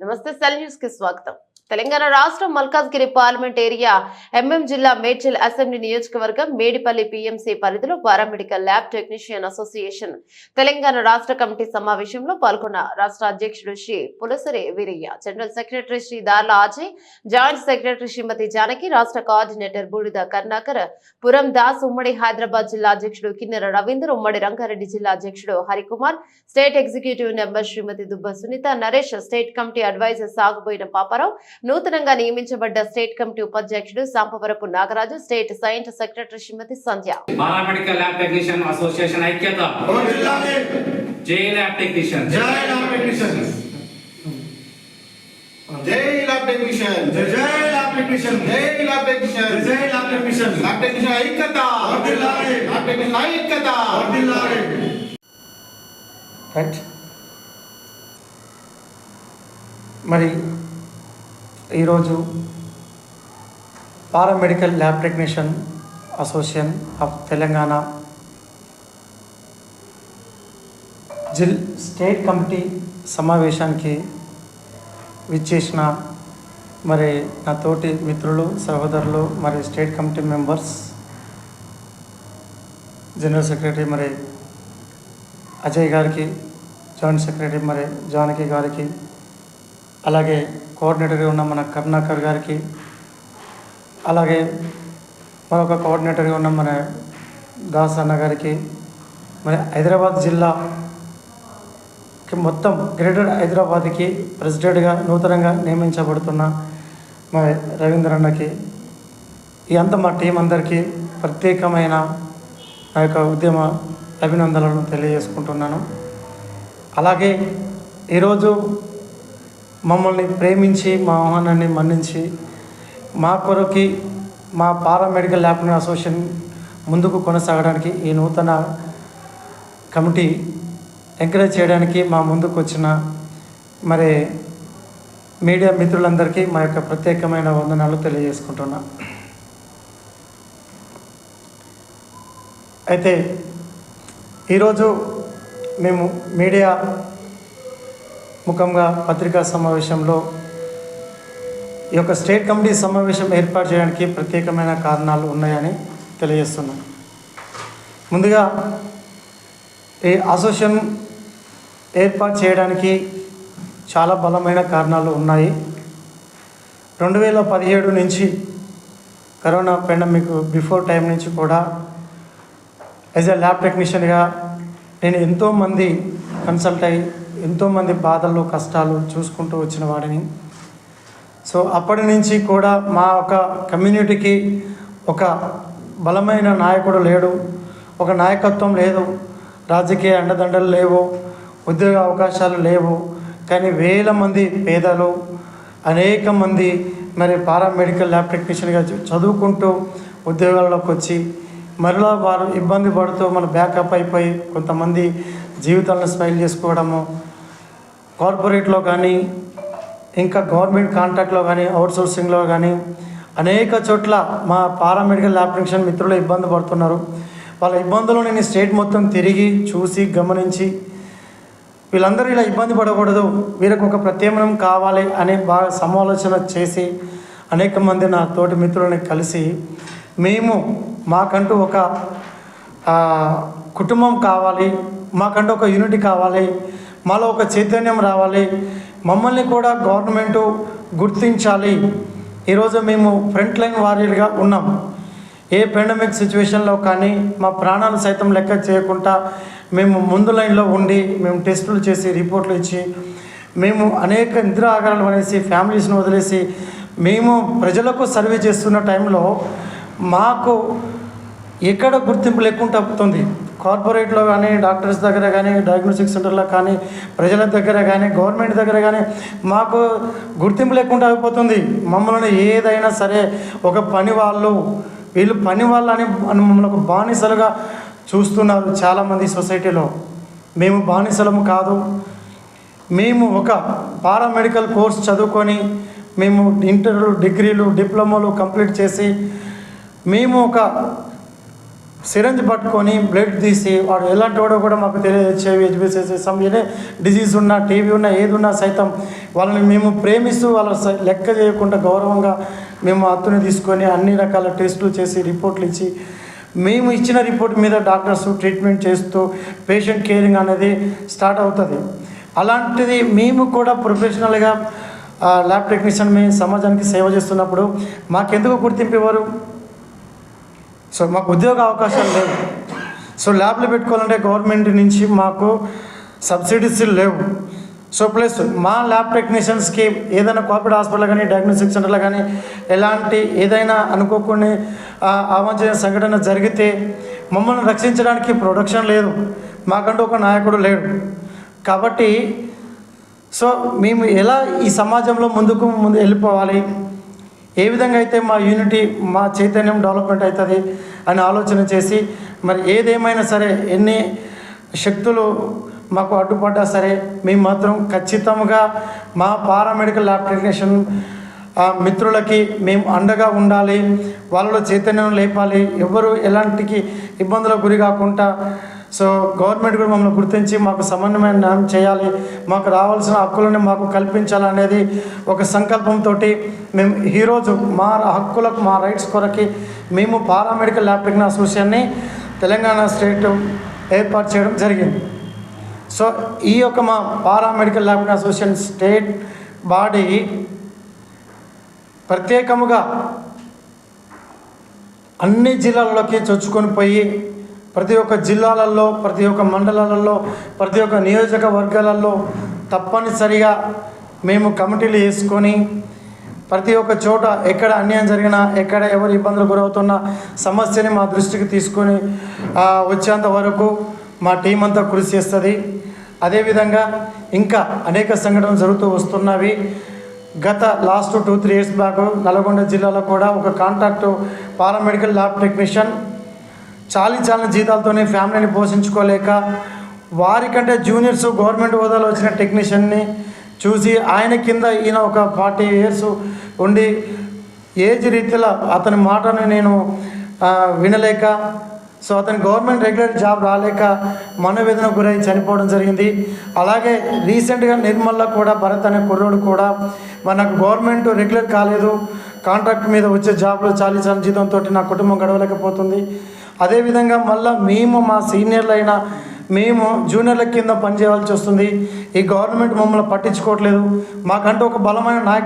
నమస్తే సెల్ న్యూస్కి స్వాగతం. తెలంగాణ రాష్ట్రం మల్కాజ్గిరి పార్లమెంట్ ఏరియా ఎంఎం జిల్లా మేడ్చల్ అసెంబ్లీ నియోజకవర్గం మేడిపల్లి పిఎంసి పరిధిలో paramedical lab technician association Telangana రాష్ట్ర కమిటీ సమావేశంలో పాల్గొన్న రాష్ట్ర అధ్యక్షుడు Shri Pulasari Veerayya general secretary Shri Darla Ajay joint secretary Shrimati Janaki రాష్ట్ర కోఆర్డినేటర్ బూడిద కర్ణాకర్ పురం దాస్ ఉమ్మడి హైదరాబాద్ జిల్లా అధ్యక్షుడు కిన్నెర రవీందర్ ఉమ్మడి రంగారెడ్డి జిల్లా అధ్యక్షుడు Harikumar state executive number Shrimati Dubba Sunitha Naresh state committee advisor Saguboyina Paparao నూతనంగా నియమించబడ్డ స్టేట్ కమిటీ ఉపాధ్యక్షుడు Sampavarapu Nagaraju state science secretary Shrimati Sandhya. Paramedical lab technician association ఐక్యత. వర్ధిల్లాలి. జే ల్యాబ్ టెక్నీషియన్. జై ల్యాబ్ టెక్నీషియన్. జై ల్యాబ్ టెక్నీషియన్. జై జై ల్యాబ్ టెక్నీషియన్. జై ల్యాబ్ టెక్నీషియన్. జై ల్యాబ్ టెక్నీషియన్. ల్యాబ్ టెక్నీషియన్ ఐక్యత. వర్ధిల్లాలి. ల్యాబ్ టెక్నీషియన్ ఐక్యత. వర్ధిల్లాలి. రైట్ మరి ఈరోజు paramedical lab technician association of Telangana జిల్ స్టేట్ కమిటీ సమావేశానికి విచ్చేసిన మరి నా తోటి మిత్రులు సహోదరులు మరి state committee members general secretary మరి అజయ్ గారికి జాయింట్ సెక్రటరీ మరి జానకి గారికి అలాగే కోఆర్డినేటర్గా ఉన్న మన కరుణాకర్ గారికి అలాగే మరొక కోఆర్డినేటర్గా ఉన్న మన దాస్ అన్న గారికి మరి హైదరాబాద్ జిల్లాకి మొత్తం గ్రేటర్ హైదరాబాద్కి ప్రెసిడెంట్గా నూతనంగా నియమించబడుతున్న మరి రవీంద్ర అన్నకి ఈ అంత మా టీం అందరికీ ప్రత్యేకమైన నా యొక్క ఉద్యమ అభినందనలను తెలియజేసుకుంటున్నాను. అలాగే ఈరోజు మమ్మల్ని ప్రేమించి మా ఆహ్వానాన్ని మన్నించి మా కొరకి మా పారామెడికల్ ల్యాబ్ అసోసియేషన్ ముందుకు కొనసాగడానికి ఈ నూతన కమిటీ ఎంకరేజ్ చేయడానికి మా ముందుకు వచ్చిన మరి మీడియా మిత్రులందరికీ మా యొక్క ప్రత్యేకమైన వందనాలు తెలియజేసుకుంటున్నా. అయితే ఈరోజు మేము మీడియా ముఖంగా పత్రికా సమావేశంలో ఈ యొక్క స్టేట్ కమిటీ సమావేశం ఏర్పాటు చేయడానికి ప్రత్యేకమైన కారణాలు ఉన్నాయని తెలియజేస్తున్నాను. ముందుగా ఈ అసోసియేషన్ ఏర్పాటు చేయడానికి చాలా బలమైన కారణాలు ఉన్నాయి. రెండు వేల పదిహేడు నుంచి కరోనా పెండమిక్ బిఫోర్ టైం నుంచి కూడా యాజ్ ఎ ల్యాబ్ టెక్నీషియన్గా నేను ఎంతోమంది కన్సల్ట్ అయ్యి ఎంతోమంది బాధలు కష్టాలు చూసుకుంటూ వచ్చిన వాడిని. సో అప్పటి నుంచి కూడా మా ఒక కమ్యూనిటీకి ఒక బలమైన నాయకుడు లేడు. ఒక నాయకత్వం లేదు. రాజకీయ అండదండలు లేవు. ఉద్యోగ అవకాశాలు లేవు. కానీ వేల మంది పేదలు అనేక మంది మరి పారామెడికల్ ల్యాబ్ టెక్నీషియన్గా చదువుకుంటూ ఉద్యోగాల్లోకి వచ్చి మరలా వారు ఇబ్బంది పడుతూ మన బ్యాకప్ అయిపోయి కొంతమంది జీవితాలను స్మైల్ చేసుకోవడము కార్పొరేట్లో కానీ ఇంకా గవర్నమెంట్ కాంట్రాక్ట్లో కానీ అవుట్సోర్సింగ్లో కానీ అనేక చోట్ల మా పారామెడికల్ ల్యాబ్ టెక్నీషియన్ మిత్రులు ఇబ్బంది పడుతున్నారు. వాళ్ళ ఇబ్బందులు నేను స్టేట్ మొత్తం తిరిగి చూసి గమనించి వీళ్ళందరూ ఇలా ఇబ్బంది పడకూడదు వీరికి ఒక ప్రత్యామ్నం కావాలి అనే బాగా సమాలోచన చేసి అనేక మంది నా తోటి మిత్రులని కలిసి మేము మాకంటూ ఒక కుటుంబం కావాలి మాకంటూ ఒక యూనిటీ కావాలి మాలో ఒక చైతన్యం రావాలి. మమ్మల్ని కూడా గవర్నమెంటు గుర్తించాలి. ఈరోజు మేము ఫ్రంట్ లైన్ వారియర్గా ఉన్నాం. ఏ పెండమిక్ సిచ్యువేషన్లో కానీ మా ప్రాణాలు సైతం లెక్క చేయకుండా మేము ముందు లైన్లో ఉండి మేము టెస్టులు చేసి రిపోర్ట్లు ఇచ్చి మేము అనేక నిద్ర ఆగారాలు అనేసి ఫ్యామిలీస్ని వదిలేసి మేము ప్రజలకు సర్వే చేస్తున్న టైంలో మాకు ఎక్కడ గుర్తింపు లేకుండా అవుతుంది కార్పొరేట్లో కానీ డాక్టర్స్ దగ్గర కానీ డయాగ్నోస్టిక్ సెంటర్లో కానీ ప్రజల దగ్గర కానీ గవర్నమెంట్ దగ్గర కానీ మాకు గుర్తింపు లేకుండా అయిపోతుంది మమ్మల్ని ఏదైనా సరే ఒక పని వాళ్ళు వీళ్ళు పని వాళ్ళని మమ్మల్ని ఒక బానిసలుగా చూస్తున్నారు చాలామంది సొసైటీలో. మేము బానిసలము కాదు. మేము ఒక పారామెడికల్ కోర్స్ చదువుకొని మేము ఇంటర్లు డిగ్రీలు డిప్లొమాలు కంప్లీట్ చేసి మేము ఒక సిరంజ్ పట్టుకొని బ్లడ్ తీసి వాడు ఎలాంటి వాడో కూడా మాకు తెలియజేవి హెచ్బిసిసి సమ్ ఏదే డిసీజ్ ఉన్నా టీవీ ఉన్నా ఏది ఉన్నా సైతం వాళ్ళని మేము ప్రేమిస్తూ వాళ్ళ స- లెక్క చేయకుండా గౌరవంగా మేము అత్తుని తీసుకొని అన్ని రకాల టెస్టులు చేసి రిపోర్ట్లు ఇచ్చి మేము ఇచ్చిన రిపోర్ట్ మీద డాక్టర్స్ ట్రీట్మెంట్ చేస్తూ పేషెంట్ కేరింగ్ అనేది స్టార్ట్ అవుతుంది. అలాంటిది మేము కూడా ప్రొఫెషనల్గా ల్యాబ్ టెక్నీషియన్ మేము సమాజానికి సేవ చేస్తున్నప్పుడు మాకెందుకు గుర్తింపు ఇవ్వరు సో మాకు ఉద్యోగ అవకాశాలు లేవు. సో ల్యాబ్లు పెట్టుకోవాలంటే గవర్నమెంట్ నుంచి మాకు సబ్సిడీస్ లేవు. సో ప్లస్ మా ల్యాబ్ టెక్నీషియన్స్కి ఏదైనా కోఆపరేటివ్ హాస్పిటల్ కానీ డయాగ్నోస్టిక్ సెంటర్లో కానీ ఎలాంటి ఏదైనా అనుకోకుండా ఆ, అవాంఛనీయ సంఘటన జరిగితే మమ్మల్ని రక్షించడానికి ప్రొడక్షన్ లేదు. మాకంటూ ఒక నాయకుడు లేడు. కాబట్టి సో మేము ఎలా ఈ సమాజంలో ముందుకు ముందు వెళ్ళిపోవాలి? ఏ విధంగా అయితే మా యూనిటీ మా చైతన్యం డెవలప్మెంట్ అవుతుంది అని ఆలోచన చేసి మరి ఏదేమైనా సరే ఎన్ని శక్తులు మాకు అడ్డుపడ్డా సరే మేము మాత్రం ఖచ్చితంగా మా పారామెడికల్ ల్యాబ్ టెక్నీషియన్ మిత్రులకి మేము అండగా ఉండాలి వాళ్ళలో చైతన్యం లేపాలి ఎవరు ఎలాంటికి ఇబ్బందులకు గురి కాకుండా సో గవర్నమెంట్ కూడా మమ్మల్ని గుర్తించి మాకు సమన్వయం న్యాయం చేయాలి మాకు రావాల్సిన హక్కులను మాకు కల్పించాలనేది ఒక సంకల్పంతో మేము ఈరోజు మా హక్కులకు మా రైట్స్ కొరకి మేము పారామెడికల్ ల్యాబ్ టెక్నిక్ అసోసియేషన్ని తెలంగాణ స్టేట్ ఏర్పాటు చేయడం జరిగింది. సో ఈ యొక్క మా paramedical lab association state body ప్రత్యేకముగా అన్ని జిల్లాలలోకి చొచ్చుకొని పోయి ప్రతి ఒక్క జిల్లాలలో ప్రతి ఒక్క మండలాలలో ప్రతి ఒక్క నియోజకవర్గాలలో తప్పనిసరిగా మేము కమిటీలు వేసుకొని ప్రతి ఒక్క చోట ఎక్కడ అన్యాయం జరిగినా ఎక్కడ ఎవరు ఇబ్బందులు గురవుతున్న సమస్యని మా దృష్టికి తీసుకొని వచ్చేంత వరకు మా టీం అంతా కృషి చేస్తుంది. అదేవిధంగా ఇంకా అనేక సంఘటనలు జరుగుతూ వస్తున్నవి. గత last two three years back Nalgonda జిల్లాలో కూడా ఒక కాంట్రాక్టు పారామెడికల్ ల్యాబ్ టెక్నీషియన్ చాలీ చాలని జీతాలతోనే ఫ్యామిలీని పోషించుకోలేక వారికంటే జూనియర్స్ గవర్నమెంట్ హోదాలో వచ్చిన టెక్నీషియన్ని చూసి ఆయన కింద ఈయన ఒక ఫార్టీ ఇయర్స్ ఉండి ఏజ్ రీతిలో అతని మాటను నేను వినలేక సో అతని గవర్నమెంట్ రెగ్యులర్ జాబ్ రాలేక మనోవేదన గురై చనిపోవడం జరిగింది. అలాగే రీసెంట్గా నిర్మల్లో కూడా భరత్ అనే కుర్రోడు కూడా మనకు గవర్నమెంట్ రెగ్యులర్ కాలేదు. కాంట్రాక్ట్ మీద వచ్చే జాబ్లో చాలీ చాలా జీతంతో నా కుటుంబం గడవలేకపోతుంది. అదేవిధంగా మళ్ళీ మేము మా సీనియర్లు మేము జూనియర్ల కింద పనిచేయవలసి వస్తుంది. ఈ గవర్నమెంట్ మమ్మల్ని పట్టించుకోవట్లేదు. మాకంటూ ఒక బలమైన నాయక